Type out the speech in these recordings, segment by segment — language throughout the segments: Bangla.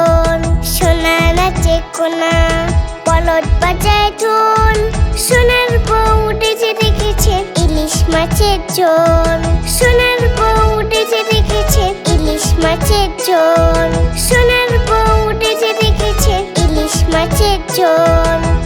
ঝোল সোনা নাচে কোনা পলট বাজায় ঢোল সোনার বউ উঠেছে দেখেছে ইলিশ মাছের ঝোল সোনার বউ উঠেছে দেখেছে ইলিশ মাছের ঝোল সোনার বউ উঠেছে দেখেছে ইলিশ মাছের ঝোল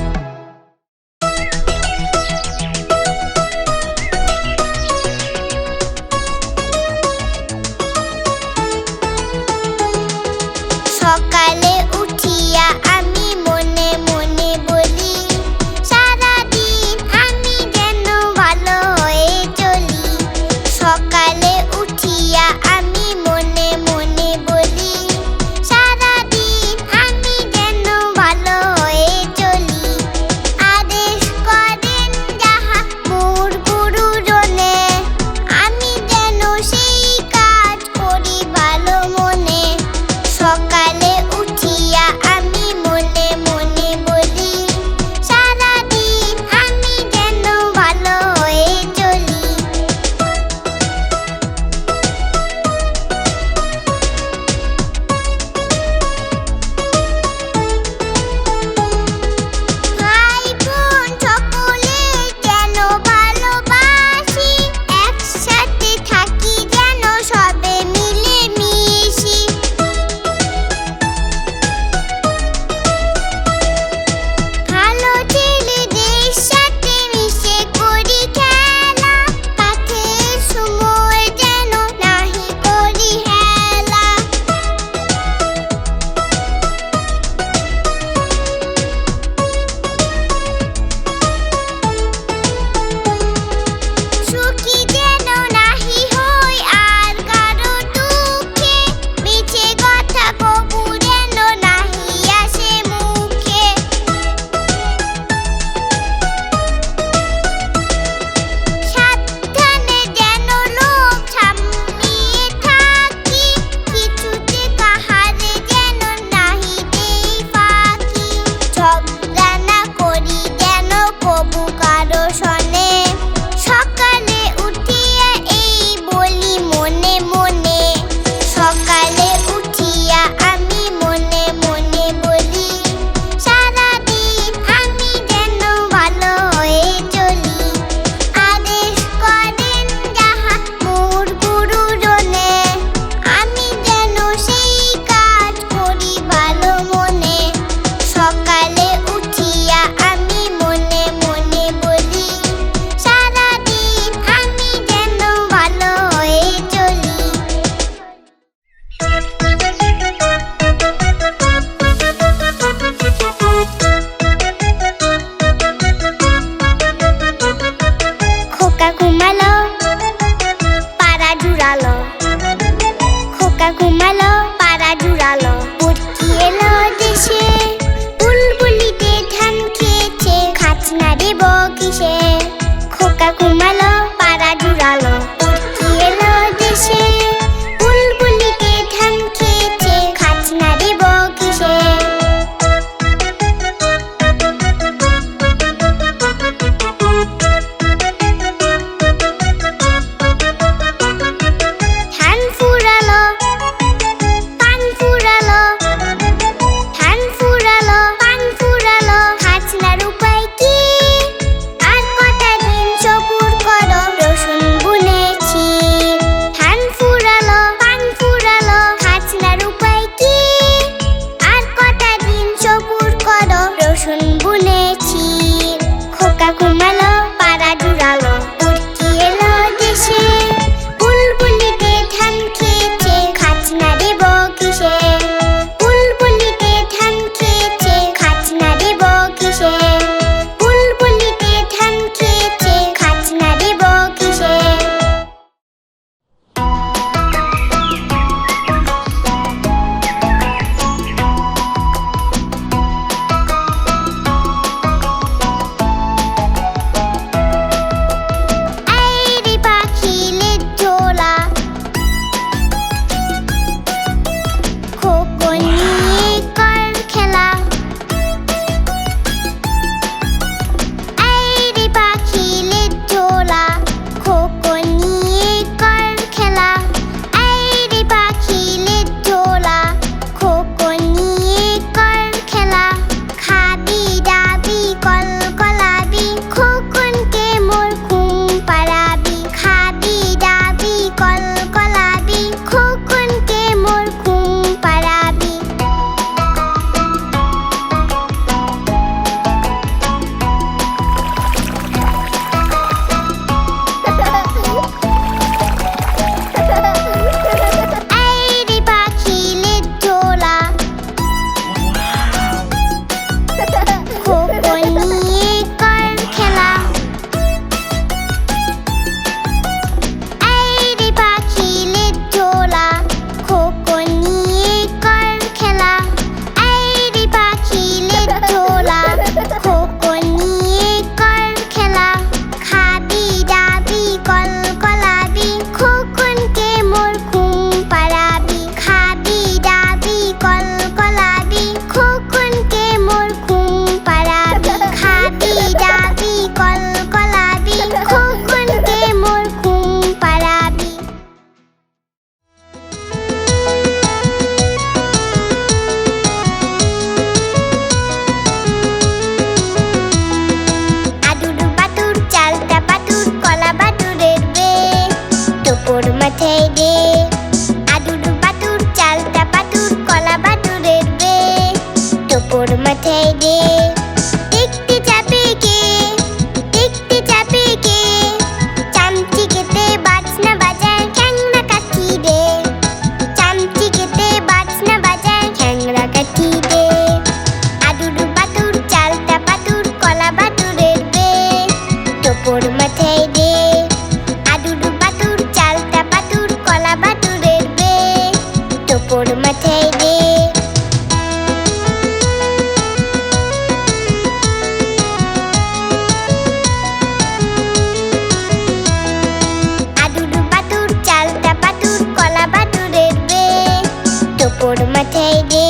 ওর মাথায় রে।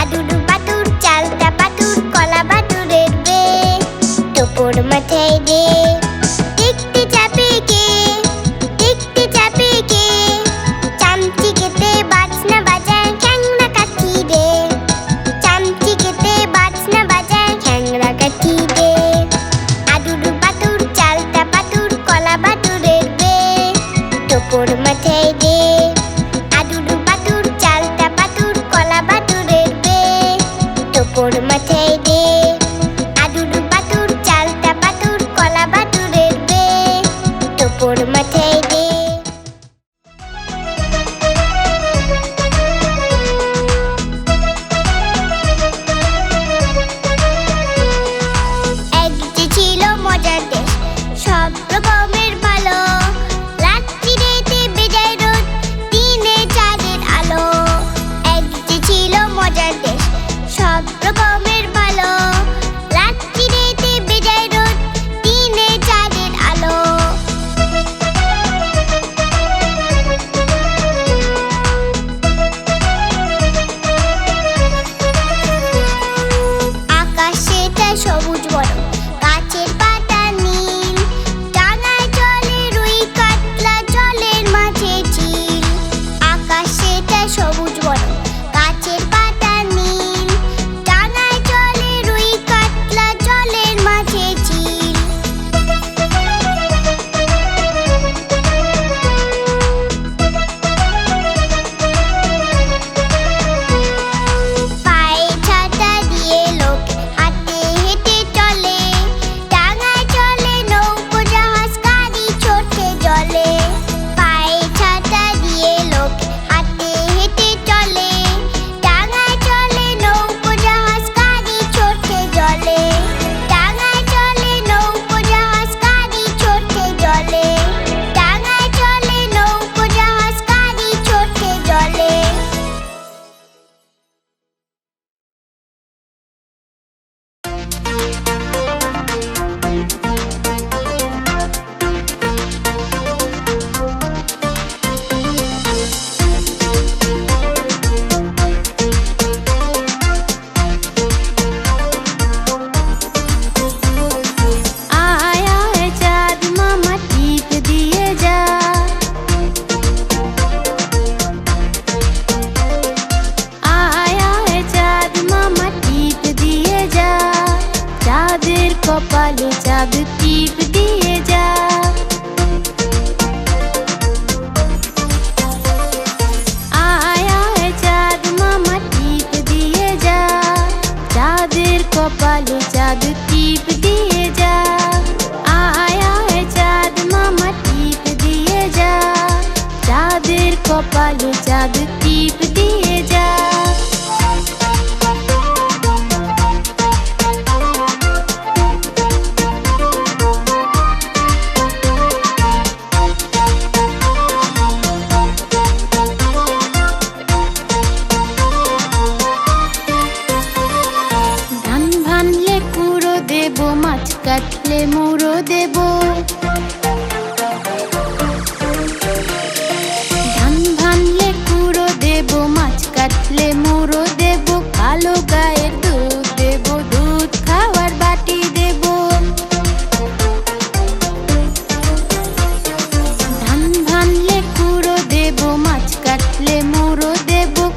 আদুরু বাতুর চালটা বাতুর কলা বাতুরের রে টোপর মাথায় রে। দেখতে চাপে কে? দেখতে চাপে কে? চামচি খেতে বাজনা বাজায় খ্যাংরা কাঠি রে। চামচি খেতে বাজনা বাজায় খ্যাংরা কাঠি রে। আদুরু বাতুর চালটা বাতুর কলা বাতুরের রে টোপর মাথায় রে। I've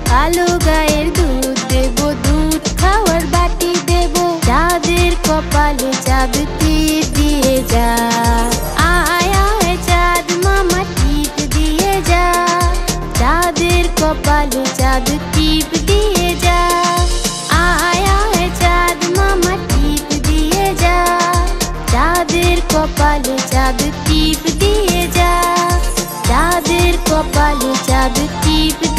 কালো গায়ের দুধ দেব, দুধ খাওয়ার বাটি দেব। যাদের কপালে চাবতি দিয়ে যা। দিয়ে যা। কপালে চাঁদ টিপ দিয়ে যা। আয় চাঁদ, মামা টিপ দিয়ে যা। যাদের কপালে চাঁদ টিপ দিয়ে যা। কপালে চাঁদ টিপ